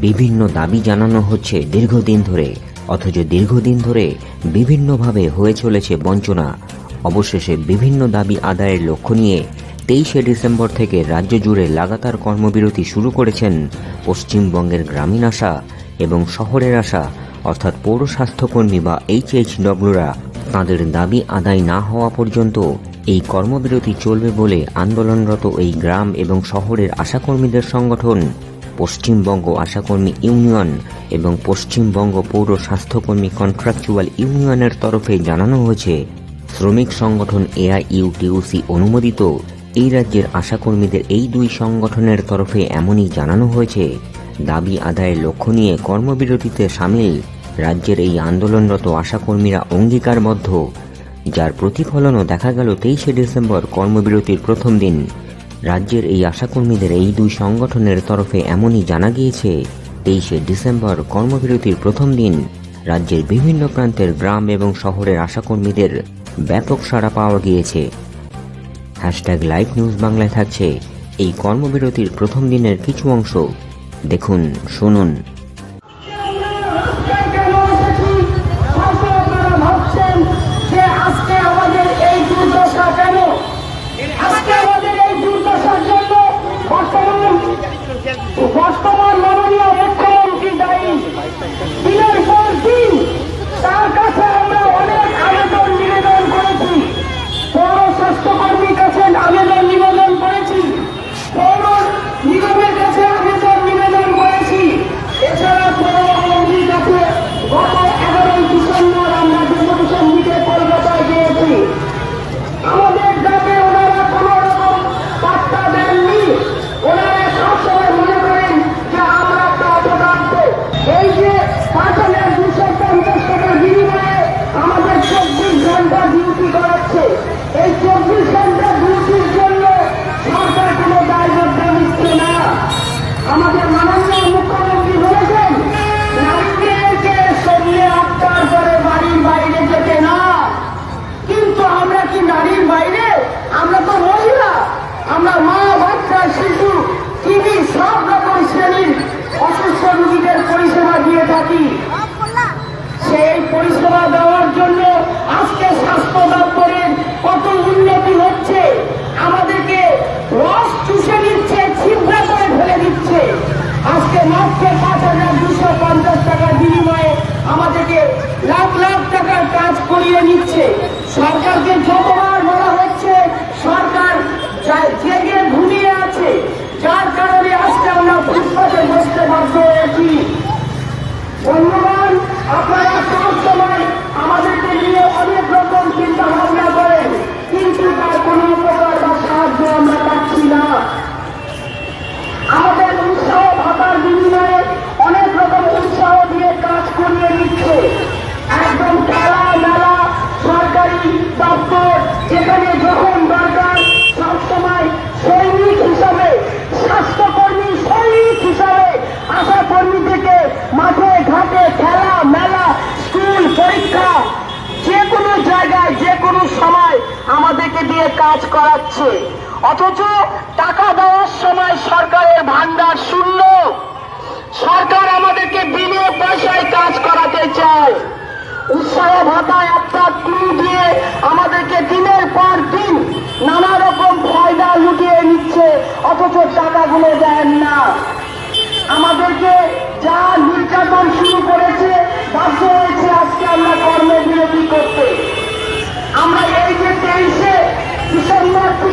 বিভিন্ন দাবি জানানো হচ্ছে দীর্ঘদিন ধরে অথচ দীর্ঘদিন ধরে বিভিন্নভাবে হয়ে চলেছে বঞ্চনা। অবশেষে বিভিন্ন দাবি আদায়ের লক্ষ্য নিয়ে তেইশে ডিসেম্বর থেকে রাজ্য জুড়ে লাগাতার কর্মবিরতি শুরু করেছেন পশ্চিমবঙ্গের গ্রামীণ আশা এবং শহরের আশা অর্থাৎ পৌর স্বাস্থ্যকর্মী বা এইচএইচডব্লিউরা তাঁদের দাবি আদায় না হওয়া পর্যন্ত এই কর্মবিরতি চলবে বলে আন্দোলনরত এই গ্রাম এবং শহরের আশাকর্মীদের সংগঠন, পশ্চিমবঙ্গ আশাকর্মী ইউনিয়ন এবং পশ্চিমবঙ্গ পৌর স্বাস্থ্যকর্মী কন্ট্রাকচুয়াল ইউনিয়নের তরফে জানানো হয়েছে, শ্রমিক সংগঠন এআইইউটিউসি অনুমোদিত। এই রাজ্যের আশাকর্মীদের এই দুই সংগঠনের তরফে এমনই জানানো হয়েছে। দাবি আদায়ের লক্ষ্য নিয়ে কর্মবিরতিতে সামিল রাজ্যের এই আন্দোলনরত আশাকর্মীরা অঙ্গীকারবদ্ধ, যার প্রতিফলনও দেখা গেল তেইশে ডিসেম্বর কর্মবিরতির প্রথম দিন। রাজ্যের এই আশাকর্মীদের এই দুই সংগঠনের তরফে এমনই জানা গিয়েছে, তেইশে ডিসেম্বর কর্মবিরতির প্রথম দিন। রাজ্যের বিভিন্ন প্রান্তের গ্রাম এবং শহরের আশাকর্মীদের ব্যাপক সাড়া পাওয়া গিয়েছে। হ্যাশট্যাগ লাইভ নিউজ বাংলায় থাকছে। এই কর্মবিরতির প্রথম দিনের কিছু অংশ। দেখুন, শুনুন। নিচ্ছে। সরকারকে যতবার বলা হচ্ছে সরকার যা- জেগে ঘুমিয়ে আছে যার কারণে আজকে আমরা ফুটপাতে বসতে বাধ্য হয়েছি বন্ধুগণ আপনারা সব সময় আমাদেরকে নিয়ে অনেক রকম চিন্তা ভাবনা করেন কিন্তু তার কোনো উপকার বা সাহায্য আমরা পাচ্ছি না আমাদের উৎসাহ ভাতার বিনিময়ে অনেক রকম উৎসাহ দিয়ে কাজ করিয়ে নিচ্ছে একদম খেলা মেলা সরকারি দপ্তর যেখানে যখন দরকার সবসময় সৈনিক হিসাবে স্বাস্থ্যকর্মী সৈনিক হিসাবে আশা কর্মী থেকে মাঠে ঘাটে খেলা মেলা স্কুল পরীক্ষা যে কোনো জায়গায় যে কোনো সময় আমাদেরকে দিয়ে কাজ করাচ্ছে। অথচ টাকা দেওয়ার সময় সরকারের ভান্ডার শূন্য। সরকার আমাদেরকে বিনা পয়সায় কাজ করাতে চায়। উৎসাহ ভাতা একটা ক্লু দিয়ে আমাদেরকে দিনের পর দিন নানা রকম ফায়দা লুটিয়ে নিচ্ছে, অথচ টাকাগুলো দেন না আমাদেরকে যা নির্যাতন শুরু করেছে বাধ্য হয়েছে আজকে আমরা কর্মবিরতি করতে আমরা এই যে তেইশে ডিসেম্বর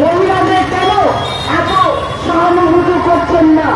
মহিলাদের কেন এত সহানুভূতি করছেন না?